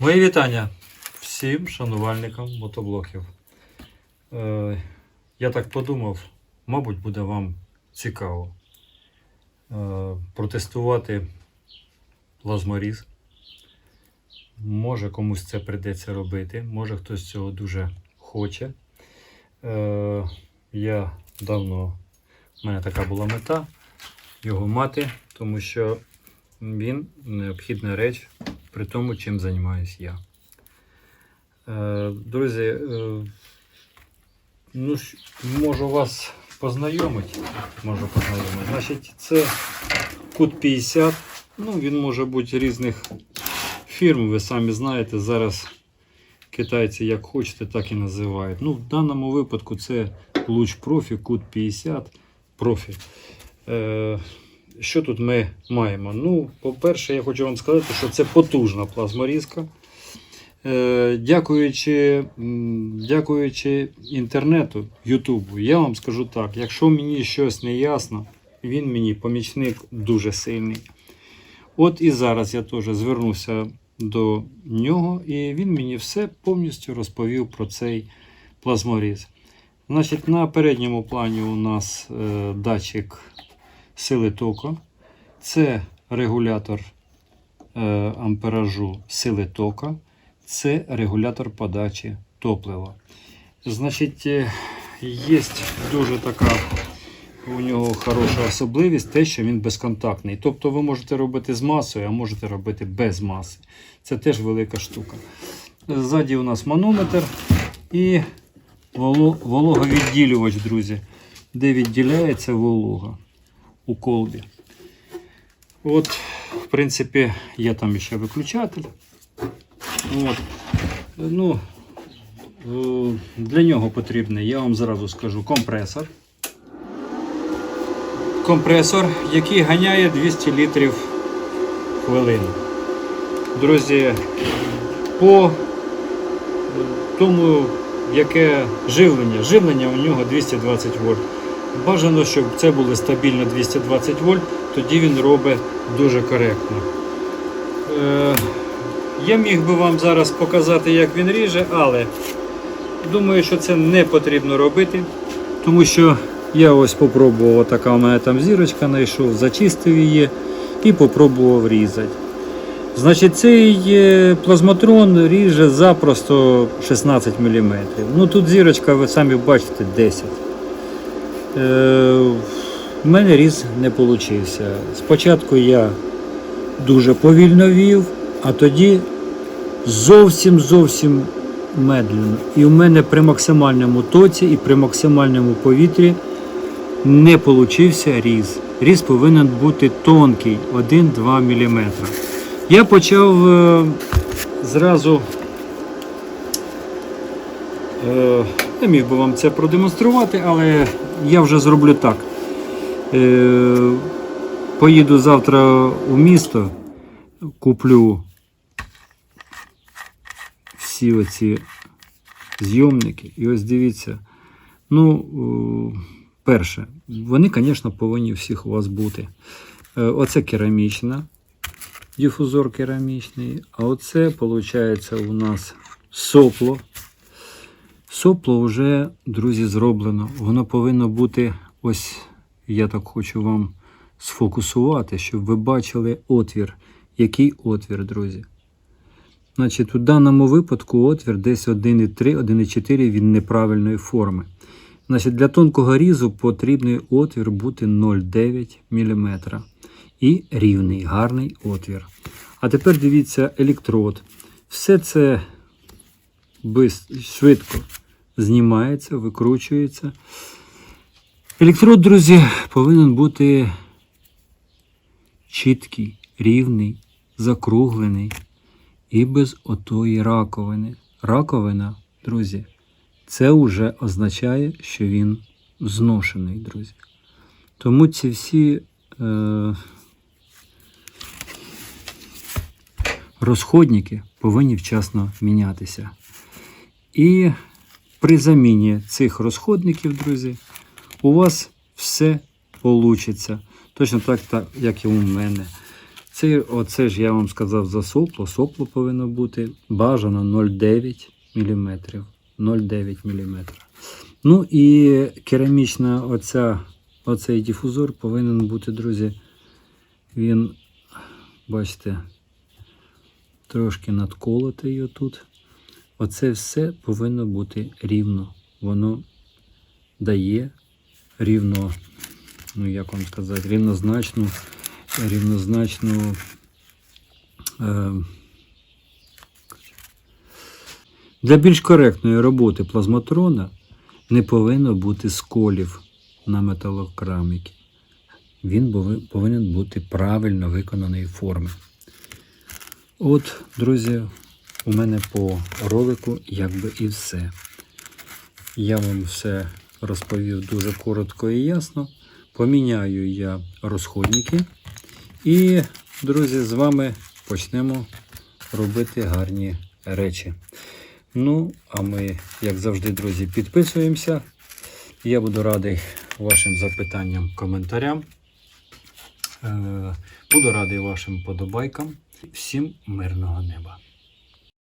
Мої вітання всім шанувальникам мотоблоків. Е, я так подумав, мабуть, буде вам цікаво е, протестувати плазморіз. Може комусь це прийдеться робити, може хтось цього дуже хоче. Е, я давно, в мене така була мета його мати, тому що він необхідна реч при тому, чим займаюсь я. Е, Друзі, е, ну, можу вас познайомити. Можу познайомити. Значить, це кут 50. Ну, він може бути різних фірм, ви самі знаєте, зараз китайці як хочете, так і називають. Ну, в даному випадку це луч профі, кут 50 профі. Е, що тут ми маємо? Ну, по-перше, я хочу вам сказати, що це потужна плазморізка. Е, дякуючи, дякуючи інтернету, Ютубу, я вам скажу так: якщо мені щось не ясно, він мені помічник дуже сильний. От і зараз я теж звернувся до нього, і він мені все повністю розповів про цей плазморіз. Значить, на передньому плані у нас е, датчик сили току. Це регулятор е, амперажу сили тока, це регулятор подачі топлива. Значить, е, є дуже така у нього хороша особливість, те, що він безконтактний. Тобто ви можете робити з масою, а можете робити без маси. Це теж велика штука. Ззаді у нас манометр і воло- вологовідділювач, друзі, де відділяється волога у колбі. От, в принципі, є там ще виключатель. От. Ну, е, для нього потрібний, я вам зразу скажу, компресор. Компресор, який ганяє 200 літрів в хвилину. Друзі, по тому, яке живлення, живлення у нього 220 вольт. Бажано, щоб це було стабільно 220 вольт, тоді він робить дуже коректно. Е, я міг би вам зараз показати, як він ріже, але думаю, що це не потрібно робити, тому що я ось попробував, така у мене там зірочка знайшов, зачистив її і попробував різати. Значить, цей е, плазматрон ріже запросто 16 мм. Ну тут зірочка, ви самі бачите, 10 Е, в мене різ не вийшов. Спочатку я дуже повільно вів, а тоді зовсім зовсім медленно. І в мене при максимальному тоці і при максимальному повітрі не получився різ. Різ повинен бути тонкий 1-2 мм. Я почав е, зразу. Е, я міг би вам це продемонструвати, але я вже зроблю так. Е, поїду завтра у місто, куплю всі оці зйомники. І ось дивіться. Ну, е, перше, вони, звісно, повинні всіх у вас бути. Оце керамічна, дифузор керамічний, а оце, виходить, у нас сопло. Сопло вже, друзі, зроблено. Воно повинно бути ось, я так хочу вам сфокусувати, щоб ви бачили отвір. Який отвір, друзі? Значить, у даному випадку отвір десь 1,3, 1,4 він неправильної форми. Значить, для тонкого різу потрібний отвір бути 0,9 мм. І рівний, гарний отвір. А тепер дивіться електрод. Все це швидко знімається, викручується. Електрод, друзі, повинен бути чіткий, рівний, закруглений і без отої раковини. Раковина, друзі, це вже означає, що він зношений, друзі. Тому ці всі е, розходники повинні вчасно мінятися. І при заміні цих розходників, друзі, у вас все вийде. Точно так, так, як і у мене. Це, оце ж я вам сказав за сопло. Сопло повинно бути бажано 0,9 мм. 0,9 мм. Ну і керамічна оця, оцей дифузор повинен бути, друзі. Він, бачите, трошки надколотий отут. Оце все повинно бути рівно. Воно дає рівно, ну як вам сказати, рівнозначну, рівнозначну. Е, для більш коректної роботи плазматрона не повинно бути сколів на металокераміки. Він повинен бути правильно виконаної форми. От, друзі, у мене по ролику якби і все. Я вам все розповів дуже коротко і ясно. Поміняю я розходники. І, друзі, з вами почнемо робити гарні речі. Ну, а ми, як завжди, друзі, підписуємося. Я буду радий вашим запитанням, коментарям. Е, Буду радий вашим подобайкам. Всім мирного неба!